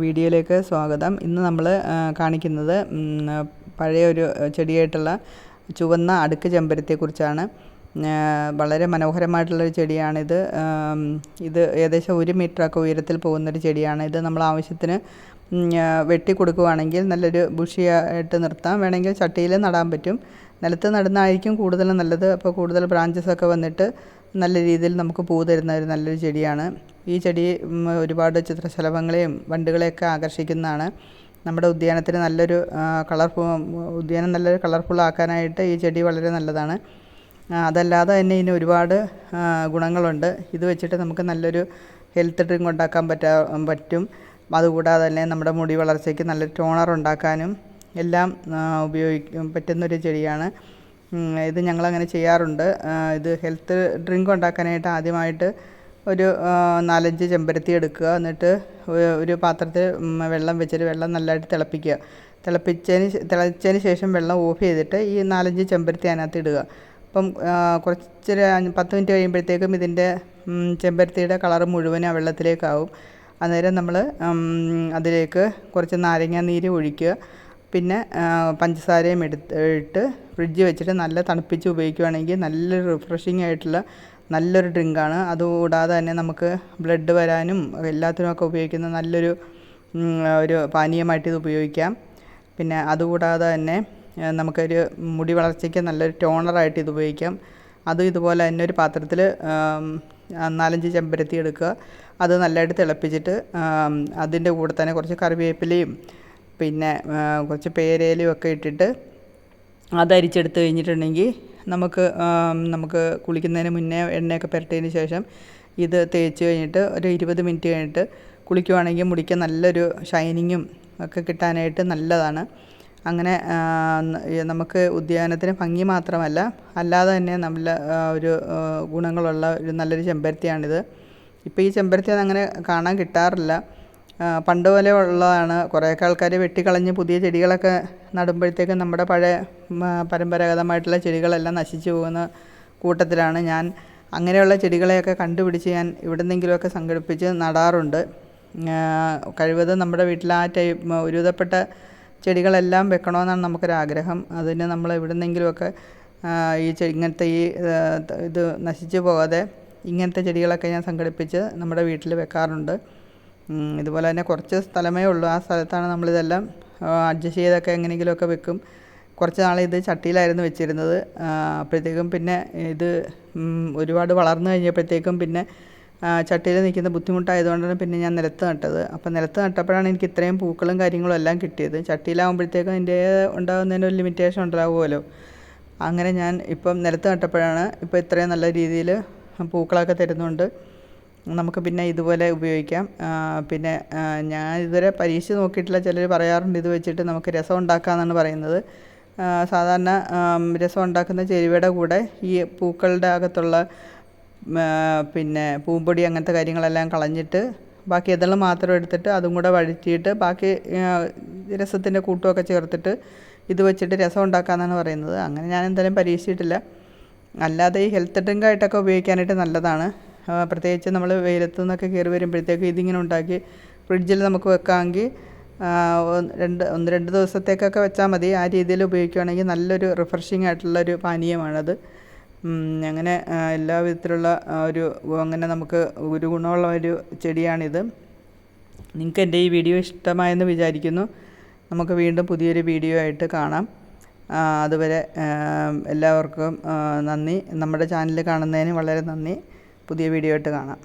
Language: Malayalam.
വീഡിയോയിലേക്ക് സ്വാഗതം. ഇന്ന് നമ്മൾ കാണിക്കുന്നത് പഴയ ഒരു ചെടിയായിട്ടുള്ള ചുവന്ന അടുക്ക് ചെമ്പരത്തിയെക്കുറിച്ചാണ് വളരെ മനോഹരമായിട്ടുള്ളൊരു ചെടിയാണിത്. ഇത് ഏകദേശം ഒരു മീറ്ററൊക്കെ ഉയരത്തിൽ പോകുന്നൊരു ചെടിയാണ്. ഇത് നമ്മൾ ആവശ്യത്തിന് വെട്ടി കൊടുക്കുകയാണെങ്കിൽ നല്ലൊരു ബുഷിയായിട്ട് നിർത്താം. വേണമെങ്കിൽ ചട്ടിയിൽ നടാൻ പറ്റും. നിലത്ത് നടുന്നതായിരിക്കും കൂടുതലും നല്ലത്. അപ്പോൾ കൂടുതൽ ബ്രാഞ്ചസ് ഒക്കെ വന്നിട്ട് നല്ല രീതിയിൽ നമുക്ക് പൂ തരുന്ന ഒരു നല്ലൊരു ചെടിയാണ്. ഈ ചെടി ഒരുപാട് ചിത്രശലഭങ്ങളെയും വണ്ടുകളെയൊക്കെ ആകർഷിക്കുന്നതാണ്. നമ്മുടെ ഉദ്യാനത്തിന് നല്ലൊരു കളർഫു ഉദ്യാനം നല്ലൊരു കളർഫുൾ ആക്കാനായിട്ട് ഈ ചെടി വളരെ നല്ലതാണ്. അതല്ലാതെ തന്നെ ഇതിന് ഒരുപാട് ഗുണങ്ങളുണ്ട്. ഇത് വെച്ചിട്ട് നമുക്ക് നല്ലൊരു ഹെൽത്ത് ഡ്രിങ്ക് ഉണ്ടാക്കാൻ പറ്റാ പറ്റും. അതുകൂടാതെ തന്നെ നമ്മുടെ മുടി വളർച്ചയ്ക്ക് നല്ലൊരു ടോണർ ഉണ്ടാക്കാനും എല്ലാം ഉപയോഗിക്കും പറ്റുന്നൊരു ചെടിയാണ്. ഇത് ഞങ്ങളങ്ങനെ ചെയ്യാറുണ്ട്. ഇത് ഹെൽത്ത് ഡ്രിങ്ക് ഉണ്ടാക്കാനായിട്ട് ആദ്യമായിട്ട് ഒരു നാലഞ്ച് ചെമ്പരത്തി എടുക്കുക. എന്നിട്ട് ഒരു പാത്രത്തിൽ വെള്ളം വെച്ചിട്ട് വെള്ളം നല്ലതായിട്ട് തിളപ്പിക്കുക. തിളപ്പിച്ചതിന് തിളച്ചതിന് ശേഷം വെള്ളം ഓഫ് ചെയ്തിട്ട് ഈ നാലഞ്ച് ചെമ്പരത്തി അതിനകത്ത് ഇടുക. അപ്പം കുറച്ചൊരു പത്ത് മിനിറ്റ് കഴിയുമ്പോഴത്തേക്കും ഇതിന്റെ ചെമ്പരത്തിയുടെ കളർ മുഴുവൻ ആ വെള്ളത്തിലേക്കാവും അന്നേരം നമ്മൾ അതിലേക്ക് കുറച്ച് നാരങ്ങാ നീര് ഒഴിക്കുക. പിന്നെ പഞ്ചസാരയും എടുത്തിട്ട് ഫ്രിഡ്ജ് വെച്ചിട്ട് നല്ല തണുപ്പിച്ച് ഉപയോഗിക്കുകയാണെങ്കിൽ നല്ല റിഫ്രഷിംഗ് ആയിട്ടുള്ള നല്ലൊരു ഡ്രിങ്കാണ്. അതുകൂടാതെ തന്നെ നമുക്ക് ബ്ലഡ് വരാനും എല്ലാത്തിനുമൊക്കെ ഉപയോഗിക്കുന്ന നല്ലൊരു ഒരു പാനീയമായിട്ട് ഇത് ഉപയോഗിക്കാം. പിന്നെ അതുകൂടാതെ തന്നെ നമുക്കൊരു മുടി വളർച്ചയ്ക്ക് നല്ലൊരു ടോണറായിട്ട് ഇത് ഉപയോഗിക്കാം. അതും ഇതുപോലെ തന്നെ ഒരു പാത്രത്തിൽ നാലഞ്ച് ചെമ്പരത്തി എടുക്കുക. അത് നല്ലതായിട്ട് തിളപ്പിച്ചിട്ട് അതിന്റെ കൂടെ തന്നെ കുറച്ച് കറിവേപ്പിലയും പിന്നെ കുറച്ച് പേരേലും ഒക്കെ ഇട്ടിട്ട് അത് അരിച്ചെടുത്ത് കഴിഞ്ഞിട്ടുണ്ടെങ്കിൽ നമുക്ക് നമുക്ക് കുളിക്കുന്നതിന് മുന്നേ എണ്ണയൊക്കെ പുരട്ടിയതിന് ശേഷം ഇത് തേച്ച് കഴിഞ്ഞിട്ട് ഒരു ഇരുപത് മിനിറ്റ് കഴിഞ്ഞിട്ട് കുളിക്കുവാണെങ്കിൽ മുടിക്ക് നല്ലൊരു ഷൈനിങ്ങും ഒക്കെ കിട്ടാനായിട്ട് നല്ലതാണ്. അങ്ങനെ നമുക്ക് ഉദ്യാനത്തിന് ഭംഗി മാത്രമല്ല അല്ലാതെ തന്നെ നല്ല ഒരു ഗുണങ്ങളുള്ള ഒരു നല്ലൊരു ചെമ്പരത്തിയാണിത്. ഇപ്പോൾ ഈ ചെമ്പരത്തി അങ്ങനെ കാണാൻ കിട്ടാറില്ല. പണ്ട് പോലെ ഉള്ളതാണ്. കുറേയൊക്കെ ആൾക്കാർ വെട്ടിക്കളഞ്ഞ് പുതിയ ചെടികളൊക്കെ നടുമ്പോഴത്തേക്കും നമ്മുടെ പഴയ പരമ്പരാഗതമായിട്ടുള്ള ചെടികളെല്ലാം നശിച്ചു പോകുന്ന കൂട്ടത്തിലാണ് ഞാൻ. അങ്ങനെയുള്ള ചെടികളെയൊക്കെ കണ്ടുപിടിച്ച് ഞാൻ എവിടെ നിന്നെങ്കിലുമൊക്കെ സംഘടിപ്പിച്ച് നടാറുണ്ട്. കഴിവതും നമ്മുടെ വീട്ടിൽ ആ ടൈപ്പ് ഒരുവിധപ്പെട്ട ചെടികളെല്ലാം വെക്കണമെന്നാണ് നമുക്കൊരാഗ്രഹം. അതിന് നമ്മൾ എവിടെ നിന്നെങ്കിലുമൊക്കെ ഈ ഇങ്ങനത്തെ ഈ ഇത് നശിച്ചു പോകാതെ ഇങ്ങനത്തെ ചെടികളൊക്കെ ഞാൻ സംഘടിപ്പിച്ച് നമ്മുടെ വീട്ടിൽ വെക്കാറുണ്ട്. ഇതുപോലെ തന്നെ കുറച്ച് സ്ഥലമേ ഉള്ളൂ. ആ സ്ഥലത്താണ് നമ്മളിതെല്ലാം അഡ്ജസ്റ്റ് ചെയ്തൊക്കെ എങ്ങനെയെങ്കിലുമൊക്കെ വെക്കും. കുറച്ച് നാൾ ഇത് ചട്ടിയിലായിരുന്നു വെച്ചിരുന്നത്. അപ്പോഴത്തേക്കും പിന്നെ ഇത് ഒരുപാട് വളർന്നു കഴിഞ്ഞപ്പോഴത്തേക്കും പിന്നെ ചട്ടിയിൽ നിൽക്കുന്ന ബുദ്ധിമുട്ടായതുകൊണ്ടാണ് പിന്നെ ഞാൻ നിലത്ത് നട്ടത്. അപ്പോൾ നിലത്ത് നട്ടപ്പോഴാണ് എനിക്ക് ഇത്രയും പൂക്കളും കാര്യങ്ങളും എല്ലാം കിട്ടിയത്. ചട്ടിയിലാകുമ്പോഴത്തേക്കും അതിന്റെ ഉണ്ടാകുന്നതിന് ഒരു ലിമിറ്റേഷൻ ഉണ്ടാവുമല്ലോ. അങ്ങനെ ഞാൻ ഇപ്പം നിലത്ത് നട്ടപ്പോഴാണ് ഇപ്പോൾ ഇത്രയും നല്ല രീതിയിൽ പൂക്കളൊക്കെ തരുന്നുണ്ട്. നമുക്ക് പിന്നെ ഇതുപോലെ ഉപയോഗിക്കാം. പിന്നെ ഞാൻ ഇതുവരെ പരീക്ഷിച്ച് നോക്കിയിട്ടില്ല. ചിലർ പറയാറുണ്ട് ഇത് വെച്ചിട്ട് നമുക്ക് രസം ഉണ്ടാക്കാമെന്നാണ് പറയുന്നത്. സാധാരണ രസം ഉണ്ടാക്കുന്ന ചേരുവയുടെ കൂടെ ഈ പൂക്കളുടെ അകത്തുള്ള പിന്നെ പൂമ്പൊടി അങ്ങനത്തെ കാര്യങ്ങളെല്ലാം കളഞ്ഞിട്ട് ബാക്കി ഇതെല്ലാം മാത്രം എടുത്തിട്ട് അതും കൂടെ വഴറ്റിയിട്ട് ബാക്കി രസത്തിന്റെ കൂട്ടുമൊക്കെ ചേർത്തിട്ട് ഇത് വെച്ചിട്ട് രസം ഉണ്ടാക്കാമെന്നാണ് പറയുന്നത്. അങ്ങനെ ഞാൻ എന്തായാലും പരീക്ഷിച്ചിട്ടില്ല. അല്ലാതെ ഈ ഹെൽത്ത് ഡ്രിങ്കായിട്ടൊക്കെ ഉപയോഗിക്കാനായിട്ട് നല്ലതാണ്. പ്രത്യേകിച്ച് നമ്മൾ വെയിലത്തു നിന്നൊക്കെ കയറി വരുമ്പോഴത്തേക്ക് ഇതിങ്ങനെ ഉണ്ടാക്കി ഫ്രിഡ്ജിൽ നമുക്ക് വെക്കാമെങ്കിൽ രണ്ട് ഒന്ന് രണ്ട് ദിവസത്തേക്കൊക്കെ വെച്ചാൽ മതി. ആ രീതിയിൽ ഉപയോഗിക്കുകയാണെങ്കിൽ നല്ലൊരു റിഫ്രഷിംഗ് ആയിട്ടുള്ളൊരു പാനീയമാണത്. അങ്ങനെ എല്ലാ വിധത്തിലുള്ള ഒരു അങ്ങനെ നമുക്ക് ഒരു ഗുണമുള്ള ഒരു ചെടിയാണിത്. നിങ്ങൾക്ക് എന്റെ ഈ വീഡിയോ ഇഷ്ടമായെന്ന് വിചാരിക്കുന്നു. നമുക്ക് വീണ്ടും പുതിയൊരു വീഡിയോ ആയിട്ട് കാണാം. അതുവരെ എല്ലാവർക്കും നന്ദി. നമ്മുടെ ചാനൽ കാണുന്നതിന് വളരെ നന്ദി. പുതിയ വീഡിയോ ആയിട്ട് കാണാം.